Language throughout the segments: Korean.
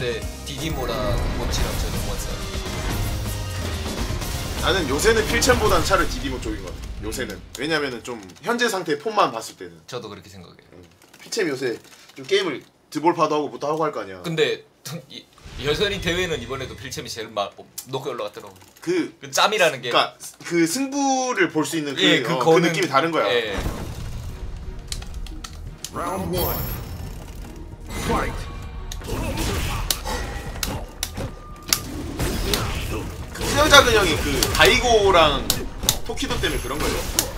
근데 디디모랑 모치랑 저는 원사. 나는 요새는 필챔보단 차라리 디디모 쪽인 것 같아. 요새는 왜냐면은 좀 현재 상태 폼만 봤을 때는 저도 그렇게 생각해요. 필챔 요새 좀 게임을 드볼파도 하고 뭐도 하고 할 거 아니야. 근데 이- 여전히 대회는 이번에도 필챔이 제일 막 높게 올라갔더라고. 그 그 짬이라는 게. 그러니까 그 승부를 볼 수 있는 그, 예, 그 어, 그 거는 느낌이 다른 거야. 예. Round one. Fight. 수영작은 형이 그 다이고랑 토키도 때문에 그런 거예요.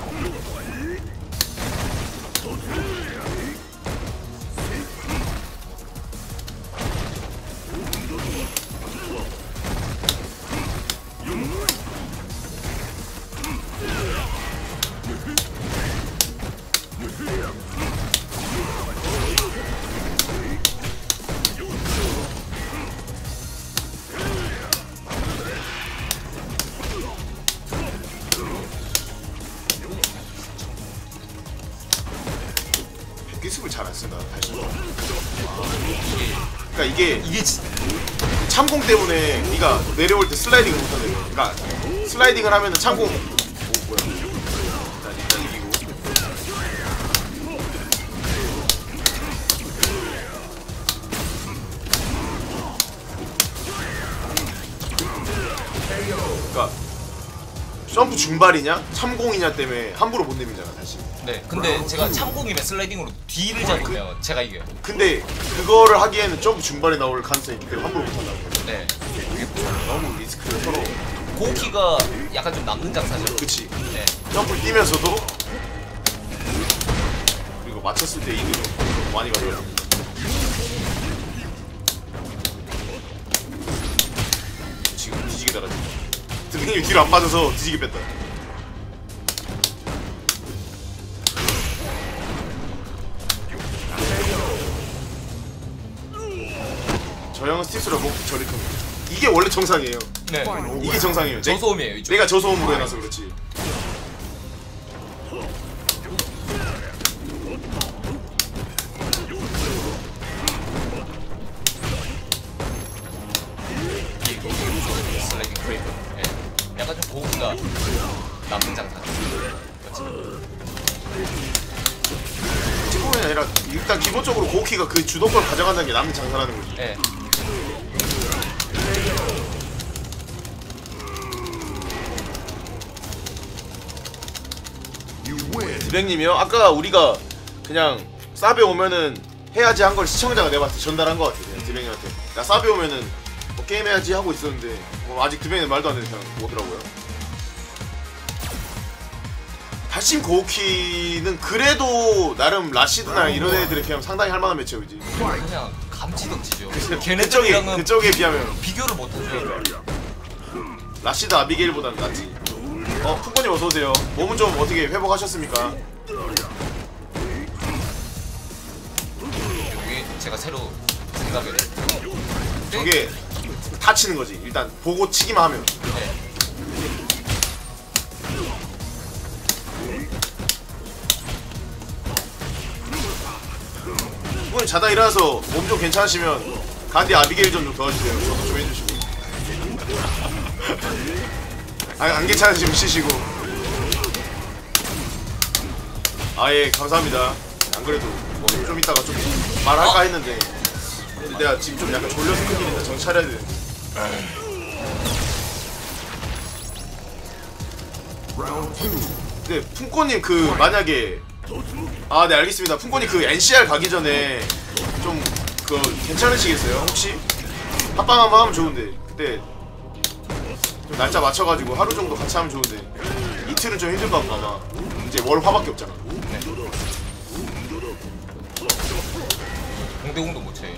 참공 때문에 네가 내려올 때 슬라이딩을 못하네. 그러니까 슬라이딩을 하면은 참공. 점프 중발이냐 참공이냐 때문에 함부로 못 내밀잖아 다시. 네. 근데 제가 참공이면 슬라이딩으로 뒤를 잡으면 제가 이겨요. 근데 그거를 하기에는 점프 중발이 나올 가능성이 있기 때문에 함부로 못 한다고. 네. 너무 리스크를 서로. 고키가 약간 좀 남는 장사죠. 그치. 네. 점프를 뛰면서도 그리고 맞췄을 때 이득을 좀 많이 가져요. 지금 뒤지게 달아지. 드링이 뒤로 안 빠져서 뒤지게 뺐다. 저 형은 스틱스로 목 저리 큽니다. 이게 원래 정상이에요. 네. 이게 정상이에요. 내- 저소음이에요, 이쪽. 내가 저소음으로 해놔서 그렇지. 고키가 그 주도권 가져간다는 게 남는 장사라는 거지. 예. 드백님이요? 아까 우리가 그냥 사베 오면은 해야지 한 걸 시청자가 내봤을 때 전달한 것 같아. 그냥 드백님한테. 나 사베 오면은 뭐 게임 해야지 하고 있었는데 뭐 아직 드백님 말도 안 되는 그냥 오더라고요. 발심 고키는 그래도 나름 라시드나 이런 애들 이렇게 하면 상당히 할만한 매치업이지. 그냥 감지덕지죠. 그쪽에 걔네들이랑은 그쪽에 비하면 비교를 못하죠. 라시드 아비게일보다는 낫지. 어, 푼건님 어서 오세요. 몸은 좀 어떻게 회복하셨습니까? 여기 제가 새로 생각을 저게 다 치는 거지. 일단 보고 치기만 하면. 네. 푼건님 자다 일어나서 몸 좀 괜찮으시면 간디 아비게일 좀, 좀 도와주세요. 저도 좀 해주시고. 아, 안 괜찮으시면 쉬시고. 아예 감사합니다. 안 그래도 뭐좀 이따가 좀 말할까 했는데 근데 내가 지금 좀 약간 졸려서 큰일인데 정신 차려야 two. 근데 품꼬님 그 만약에 아 네 알겠습니다. 품꼬님 그 NCR 가기 전에 좀 그 괜찮으시겠어요? 혹시 합방 한번 하면 좋은데 그때 좀 날짜 맞춰가지고 하루 정도 같이 하면 좋은데 이틀은 좀 힘들 것 같고 아마 이제 월 화밖에 없잖아. 공대공도 못 쳐요.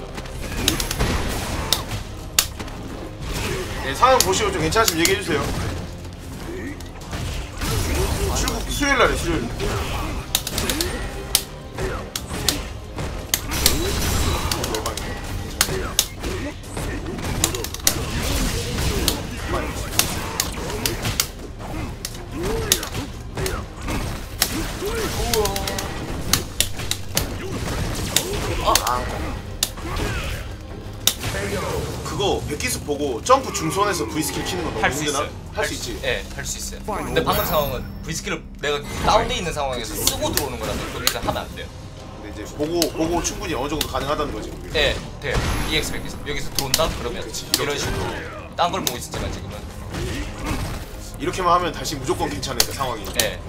네, 상황 보시고 좀 괜찮으시면 얘기해 주세요. 출국 수요일 날에 수요일. 아, 이거 백기습 보고 점프 중선에서 V 스킬 키는 건 너무 할수 힘드나? 있어요. 할 수 있지. 예, 할 수 있어요. 근데 방금 상황은 V 스킬을 내가 다운돼 있는 상황에서 쓰고 들어오는 거라서 거기서 하면 안 돼요. 근데 이제 보고 보고 충분히 어느 정도 가능하다는 거지. 그게. 예, 돼요. EX 백에서 여기서 들어온다 그러면 그치, 이런 식으로 딴 걸 보고 있었지만 지금은 이렇게만 하면 다시 무조건 괜찮으니까 상황이. 예.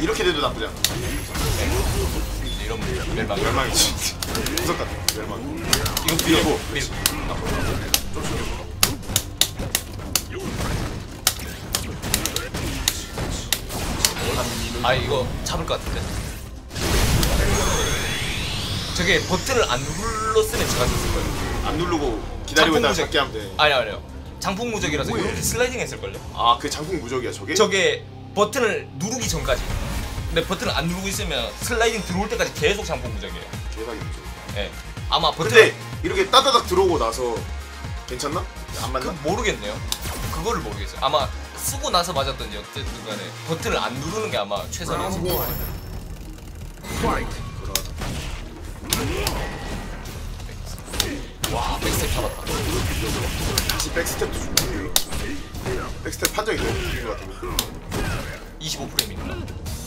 이렇게 돼도 나쁘지 않아. 멸망. 멸망이지. 무섭다. 멸망. 이거 밀고. 밀. 아 이거 잡을 것 같은데. 저게 버튼을 안 눌렀으면 제가 졌을 거예요. 안 누르고 기다리고 있다가 장풍 잡게 하면 돼. 아니 아니요. 장풍 무적이라서 이렇게 슬라이딩 했을 걸요. 아, 그 장풍 무적이야, 저게? 저게 버튼을 누르기 전까지. 근데 버튼을 안 누르고 있으면 슬라이딩 들어올 때까지 계속 장풍 무적이에요. 대박이 무적. 예. 아마 버튼 근데 이렇게 따다닥 들어오고 나서 괜찮나? 안 그 맞나? 모르겠네요. 그거를 모르겠어요. 아마 쓰고 나서 맞았던지 어쨌든 간에 버튼을 안 누르는 게 아마 최선이었을 거예요. one. Fight. 와, 백스텝 잡았다. 다시 백스텝도 주고. 백스텝 판정이 너무 웃긴 것 같아. 25프레임입니다.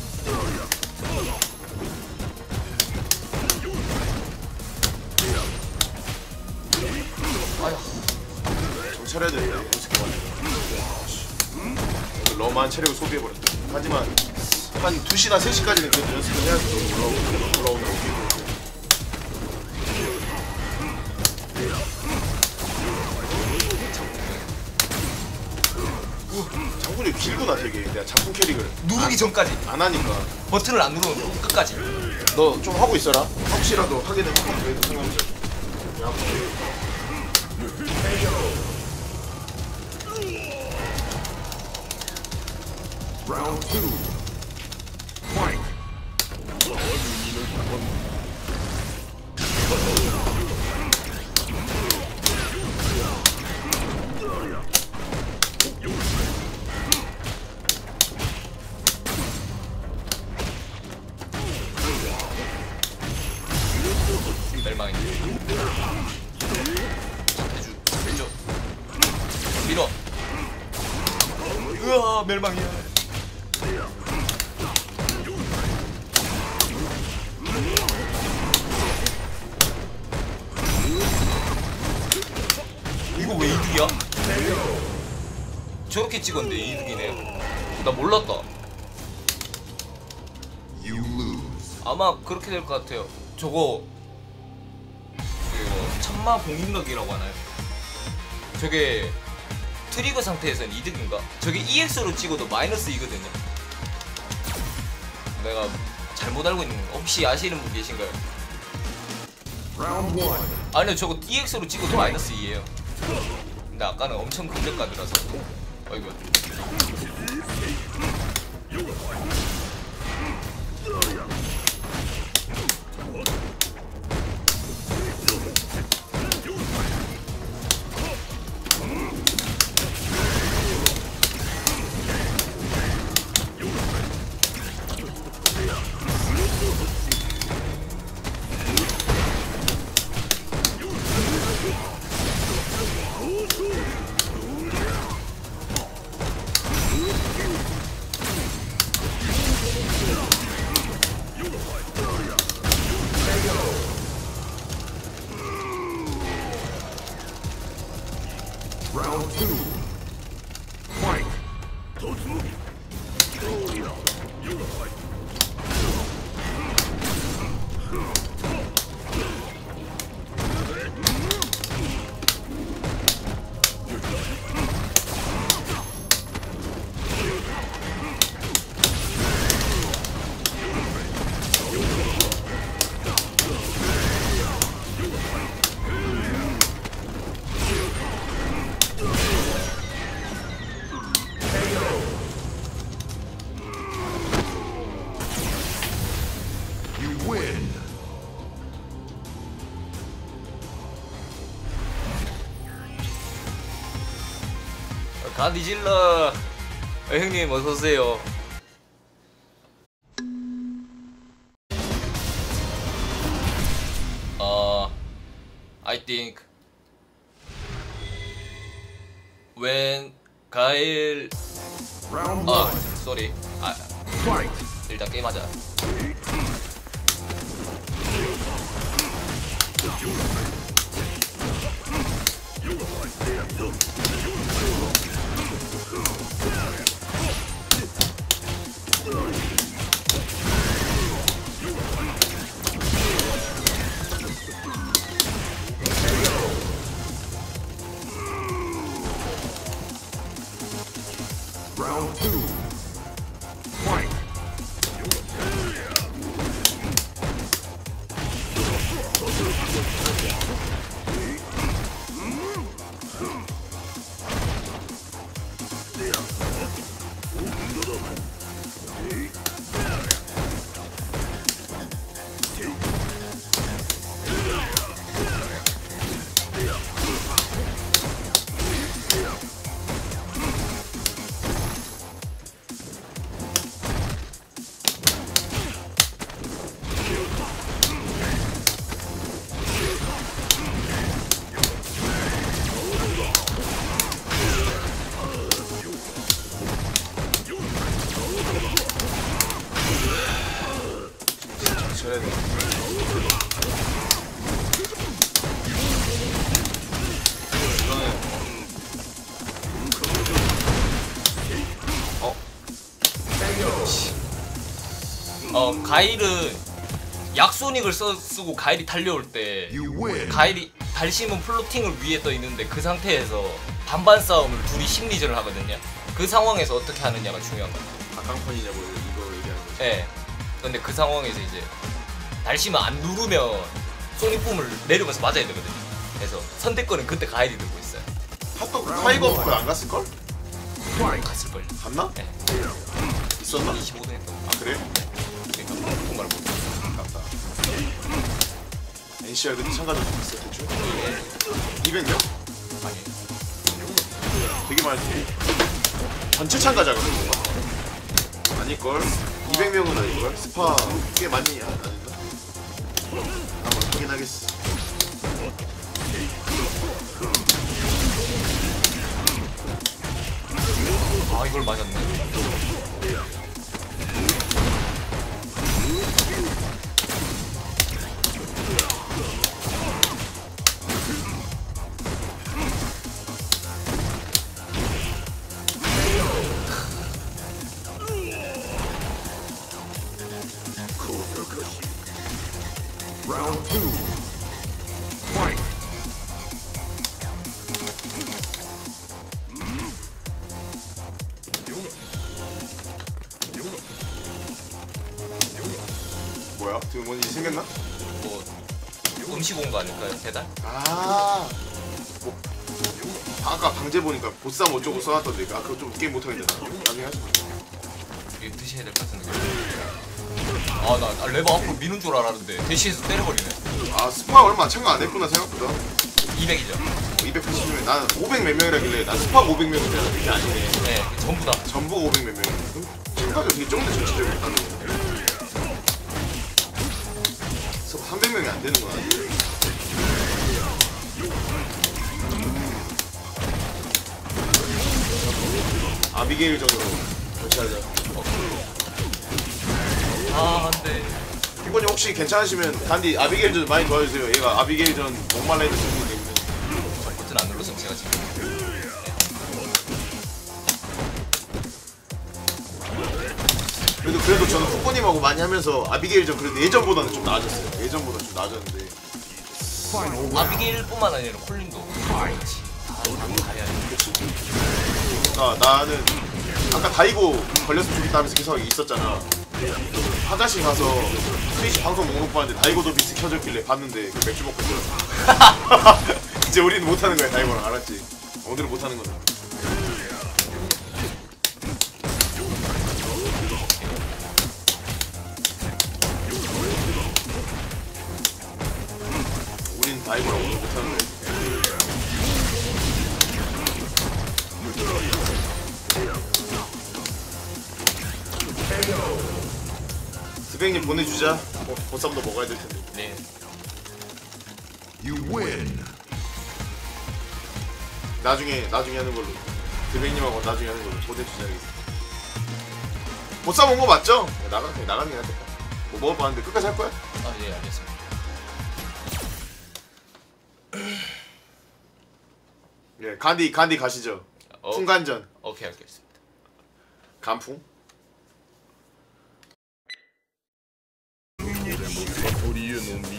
되는데, 연습해봐. 오늘 너무한 체력을 소비해버렸다. 하지만, 한 2시나 3시까지는 그래도 연습을 해야지. 올라오는, 올라오는 길구나 되게 내가 장군 캐릭을 누르기 전까지 안 하니까 버튼을 안 누르면 끝까지. 너 좀 하고 있어라 혹시라도 하게 되면 생각해보자 Round two. Fight. 멸망이. 해주 왼쪽. 밀어. 으아 멸망이야. 이거 왜 이득이야? 저렇게 찍었는데 이득이네요. 나 몰랐다. You lose. 아마 그렇게 될 것 같아요. 저거 이거 천마 공인력이라고 하나요? 저게 트리거 상태에서는 이득인가? 저게 EX로 찍어도 마이너스 이거든요. 내가 잘못 알고 있는 건가? 혹시 아시는 분 계신가요? 아니요, 저거 EX로 찍어도 마이너스 2예요. 근데 아까는 엄청 긍정가드라서. 어이구. 아 니질러. 아, 형님 어서오세요. 어... I think when 가일 어... 쏘리 아, 아 일단 게임하자. Ugh. 어 가일은 약소닉을 써, 쓰고 가일이 달려올 때. 가일이 달심은 플로팅을 위에 떠 있는데 그 상태에서 반반 싸움을 둘이 심리전을 하거든요 그 상황에서 어떻게 하느냐가 중요한 거예요 아깡판이냐고 이거 얘기하는 거지. 예. 근데 그 상황에서 이제 달심을 안 누르면 소닉붐을 내려가서 맞아야 되거든요. 그래서 선택권은 그때 가일이 들고 있어요. 핫도그 타이거 그안 갔을 걸? 갔을 걸요. 갔나? 예. 있었나? 25등 했던 거. 아 그래? NCR 그때 참가자 좀 있어 대충 200명? 아니. 되게 많이 전체 참가자가 그런가? 아닐걸? 200명은 아닐걸? 스파 꽤 많이 아- 아닌가? 한번 확인하겠어 아 이걸 맞았네. 배달? 아. 뭐, 아까 방제 보니까 보쌈 어쩌고 써놨던데 아 그거 좀 게임 못하겠다 나중에 하자 이거 드셔야 될 것 같은 느낌. 아나 레버 앞으로 미는 줄 알았는데 대시해서 때려버리네. 아 스파 얼마 참가 안 했구나 생각보다. 200이죠. 280명 나는 500 몇 명이라길래 난 스파 500명인 줄 알았는데 그게 아니네. 네, 전부 다. 전부가 500몇 그럼 참가자 되게 적은데 전체적으로. 따는 거 300명이 안 되는구나 아비게일 전으로 교체하자 아 안돼. 피곤이 혹시 괜찮으시면 단디 아비게일 전 많이 도와주세요 얘가 아비게일 전 목말라 해도 좋기 때문에 버튼 안 눌렀으면 제가 지금. 그래도 그래도 저는 푸꾸님하고 많이 하면서 아비게일 전 그래도 예전보다는 좀 나아졌어요 예전보다 좀 나아졌는데. 아비게일뿐만 아니라 콜린도 Fight. 다 가야 돼. 아 나는 아까 다이고 걸렸으면 좋겠다 하면서 계속 있었잖아. 화장실 가서 스위치 방송 목록 봤는데 다이고도 비트 켜졌길래 봤는데 그 맥주 먹고 있더라 이제 우리는 못하는 거야 다이고랑 알았지? 오늘은 못하는 거다 보내주자 보, 보쌈도 먹어야 될 텐데 네. You win. 나중에 나중에 하는 걸로 드백님하고 나중에 하는 걸로 보내 주자겠습니다. 못 사먹은 거 맞죠? 네, 나가 나가는 게 낫겠다. 뭐 먹을 뻔한데 끝까지 할 거야? 아 예 알겠습니다. 예, 간디 간디 가시죠. 어, 풍간전 오케이 알겠습니다. 간풍.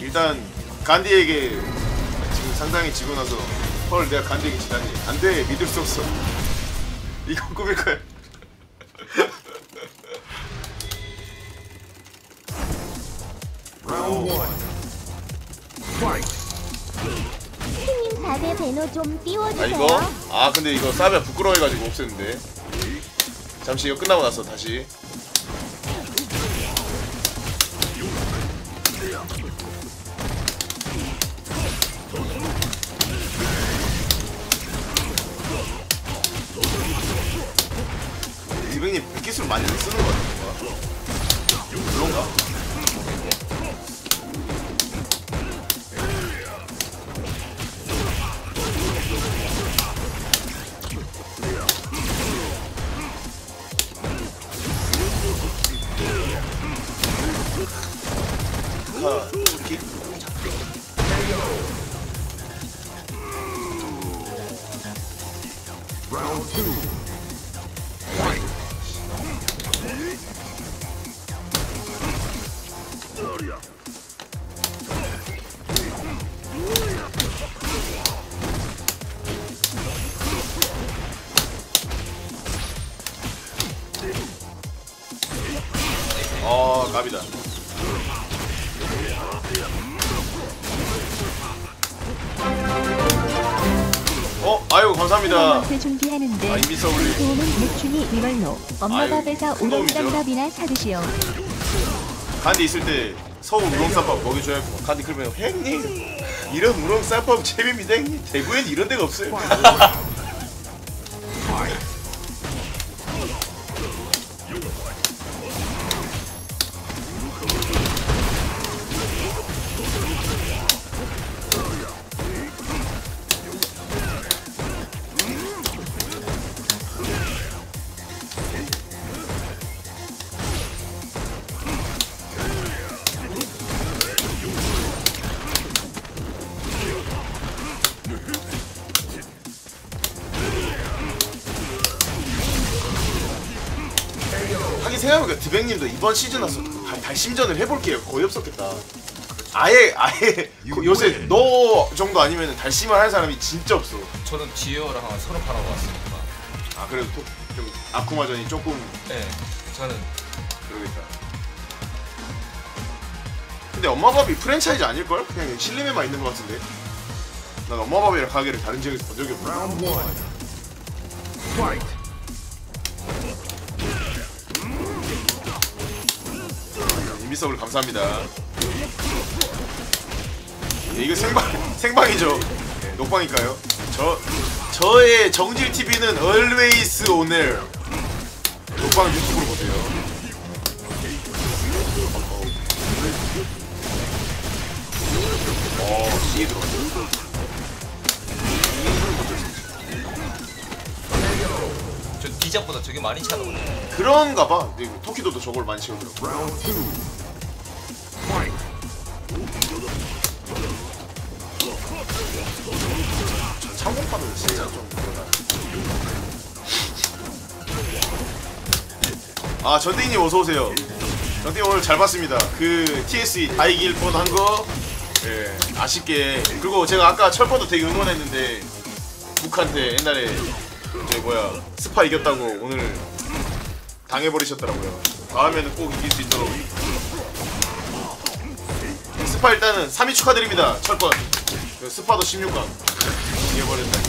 일단 간디에게 지금 상당히 지고 나서 헐 내가 간디에게 지다니 안돼 믿을 수 없어 이건 꿈일 거야. 스님 4대 배너 좀 아 띄워주세요. 이거? 아 근데 이거 싸면 부끄러워해가지고 없앴는데 잠시 이거 끝나고 나서 다시 이병님 백기술 많이 안 쓰는 거 같아 그런가? 갑이다. 어, 아유 감사합니다. 을 준비하는데 아, 인비 서울이. 도움은 맥주니 이걸로 엄마 아유, 밥에서 큰 도움이죠. 우동장갑이나 사드시오. 간디 있을 때 서울 우렁쌈밥 먹여줘야겠고 간디 그러면 형님 이런 우렁쌈밥 재미입니다 형님 대구엔 이런 데가 없어요. 드백님도 이번 시즌 와서 달- 달심전을 해볼게요 거의 없었겠다. 아예 아예 그 요새 너 정도 아니면 달심을 하는 사람이 진짜 없어. 저는 지효랑 서로 팔아고 왔으니까. 아 그래도 또 좀 아쿠마전이 조금 네, 저는 그러겠다. 근데 엄마밥이 프랜차이즈 아닐 걸? 그냥 실림에만 있는 것 같은데. 난 엄마밥이랑 가게를 다른 지역에서 본 적이 없어. 인비서블 감사합니다. 예, 이거 생방 생방이죠. 예, 녹방이니까요. 저 저의 정질 TV는 always 오늘 녹방 유튜브로 보세요. 어, C 들어갔어. 저 디작보다 저게 많이 차거든요. 그런가 봐. 근데 토키도도 저걸 많이 치우더라고. 아 전대인님 어서 오세요. 전대인 오늘 잘 봤습니다. 그 TSE 다 이길 뻔한 거, 예 아쉽게 그리고 제가 아까 철퍼도 되게 응원했는데 북한테 옛날에 이제 뭐야 스파 이겼다고 오늘 당해버리셨더라고요. 다음에는 꼭 이길 수 있도록. 스파 일단은 3위 축하드립니다. 철권. 그 스파도 16강. 이겨버렸다.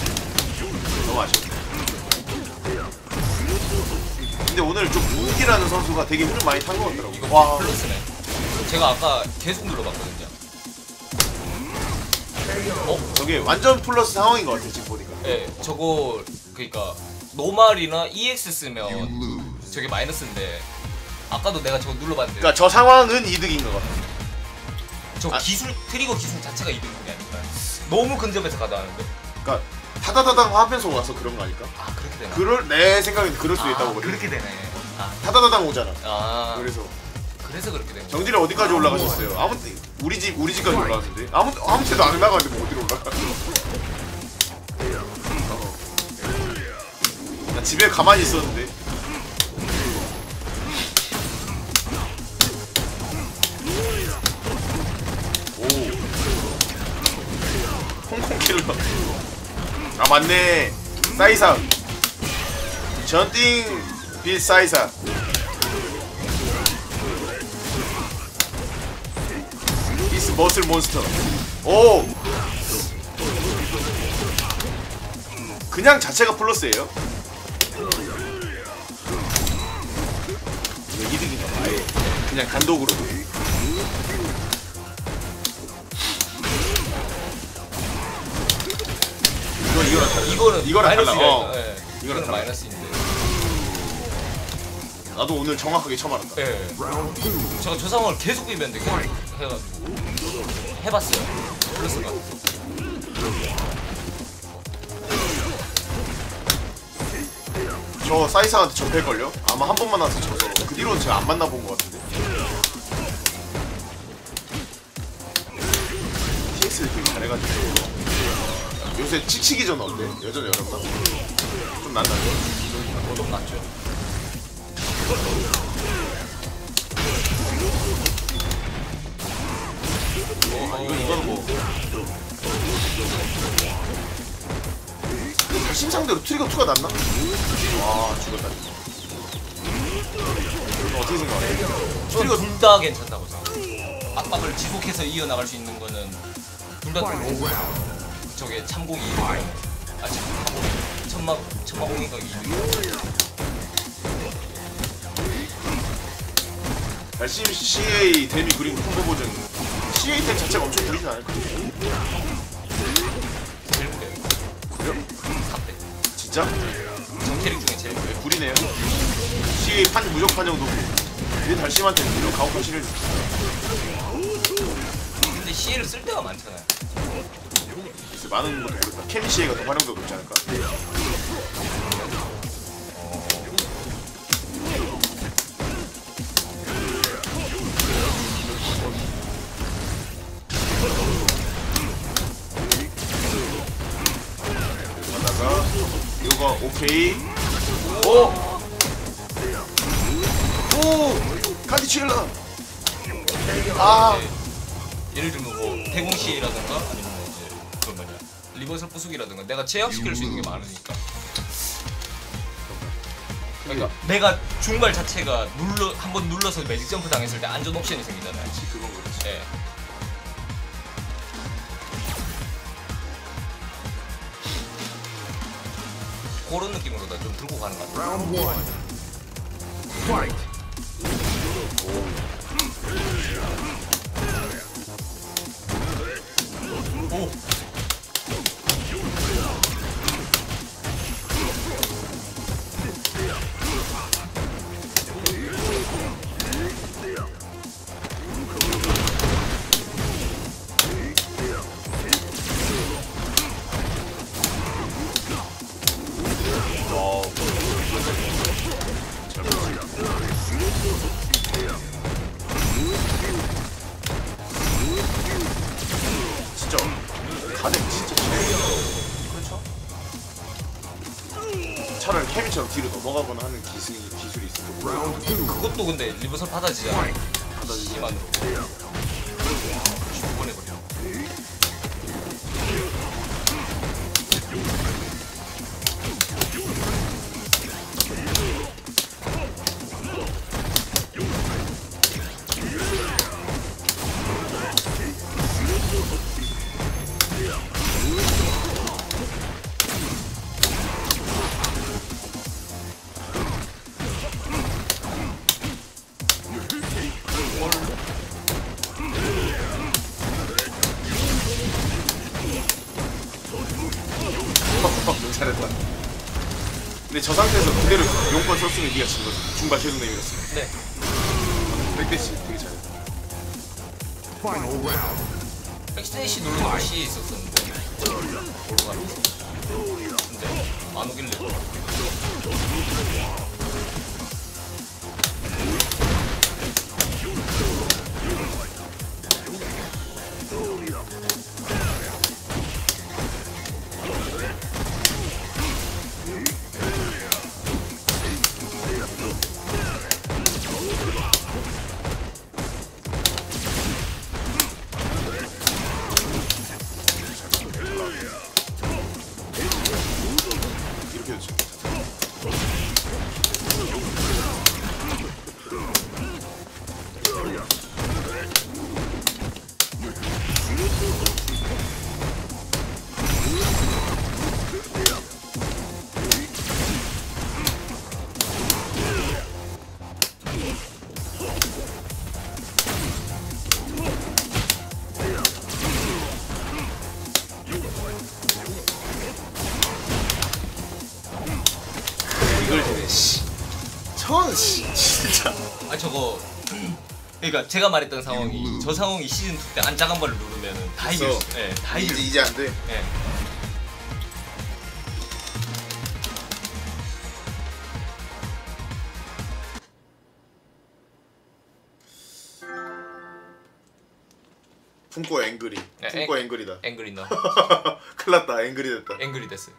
너무 아쉽다. 근데 오늘 좀 무기라는 선수가 되게 흐름 많이 탄 것 같더라고. 이거 와, 플러스네. 제가 아까 계속 눌러봤거든요. 어? 저게 완전 플러스 상황인 것 같아 지금 보니까. 예, 저거 그러니까 노말이나 EX 쓰면. 저게 마이너스인데 아까도 내가 저거 눌러봤는데 그러니까 저 상황은 이득인 것 같아. 저 아. 기술 트리거 기술 자체가 2등급이 아닐까 너무 근접해서 가다하는데 그러니까 타다다당 하면서 와서 그런 거 아닐까? 아 그렇게 되나 그럴 내 생각엔 그럴 수도 아, 있다고 보거든. 그렇게 되네 아, 타다다당 오잖아. 아 그래서 그래서 그렇게 된 거야 정진이 어디까지 올라가셨어요? 아무 때 우리 집 우리 집까지 올라갔는데 아무 아무 때도 안 나가는데 뭐 어디로 올라가? 어. 나 집에 가만히 있었는데. 아 맞네. 사이사. 전띵 빛 사이사. 비스 머슬 몬스터. 오. 그냥 자체가 플러스예요? 이거 이득이다. 아예 그냥 단독으로. 이거 이거랑 달라. 이거는 이거랑 마이너스가 달라. 어. 예. 이거랑 이거는 달라. 마이너스인데 나도 오늘 정확하게 알았다. 예. 제가 저 상황을 계속 비비는데 계속 해가지고 해봤어요 플러스가 저 사이사한테 접할걸요? 아마 한 번만 와서 져서 그 뒤로는 제가 안 만나본 것 같은데 TX를 되게 잘해가지고 요새 치치기 전 어때? 여전히 어렵나? 좀 낫나요? 좀 낫죠 어, 이건, 이거는 뭐 신상대로 트리거 2가 낫나? 와 죽었다 이거 어떻게 생각해? 저는 둘다 괜찮다고 생각해요 압박을 지속해서 이어나갈 수 있는 거는 둘다 들어오고 round. 저게 2등이에요 아 참공이 천막 천막공이가 2등이에요 열심히 CA 데미 그림 홍보 버전. CA 템 자체가 엄청 보이진 않을 거예요 제일 무대요 그래요? 3대. 진짜? 정캐릭 중에 제일 무대요 구리네요. CA 판 무적 판정도 얘 달심한테 이런 가오판 실을 근데 CL을 쓸 때가 많잖아요 글쎄 많은 것도 모르겠다 케미 CA가 더 활용도가 높지 않을까? 이거 오케이 오! 오! 간디 칠러 아 예를 들면 뭐 대공 CL이라든가 아니면 리버설 부수기라든가 내가 제압시킬 수 있는 게 많으니까 그러니까 내가 중발 자체가 눌러 한 번 눌러서 매직 점프 당했을 때 안전 옵션이 생기잖아요. 그건 그렇지 예. 그런 느낌으로 다좀 들고 가는 것 같아요. 받아지잖 썼으면 니가 진 거지 중반 최종 내밀었으면 네. 백대시 되게 잘했다 Final round. 백스테이시 누르고 C에 있었었는데 모르가면서 근데 안 오길래 이걸 되네 씨. 전 씨, 진짜. 아 저거 그러니까 제가 말했던 상황이 저 상황이 시즌 2때한 번을 누르면 다 이길. 수, 예, 다 이길 이제 수, 이제 안 돼. 예. 품고 앵그리. 네, 품고 앵- 앵그리다. 앵그리 너 큰일 났다. 앵그리 됐다. 앵그리 됐어요.